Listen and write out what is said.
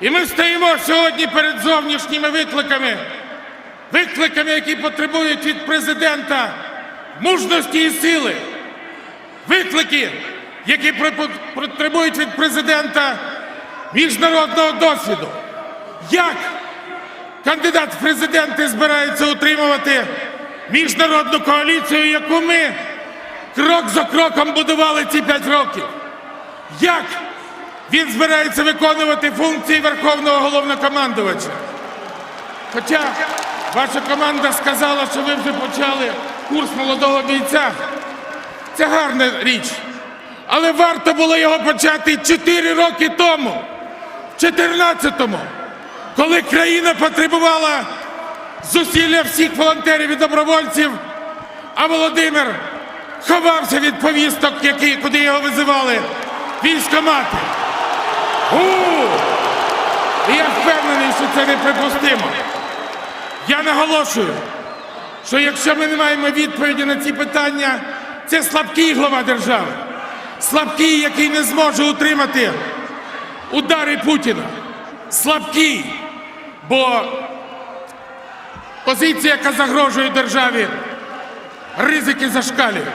І ми стоїмо сьогодні перед зовнішніми викликами, викликами, які потребують від президента мужності і сили. Виклики, які потребують від президента міжнародного досвіду. Як кандидат в президенти збирається утримувати міжнародну коаліцію, яку ми крок за кроком будували ці п'ять років? Як він збирається виконувати функції Верховного головнокомандувача? Хоча ваша команда сказала, що ви вже почали курс молодого бійця. Це гарна річ. Але варто було його почати 4 роки тому, в 14-му, коли країна потребувала зусилля всіх волонтерів і добровольців, а Володимир ховався від повісток, які, куди його визивали військомати. І я впевнений, що це неприпустимо. Я наголошую, що якщо ми не маємо відповіді на ці питання, це слабкий глава держави. Слабкий, який не зможе утримати удари Путіна. Слабкий, бо позиція, яка загрожує державі, ризики зашкалюють.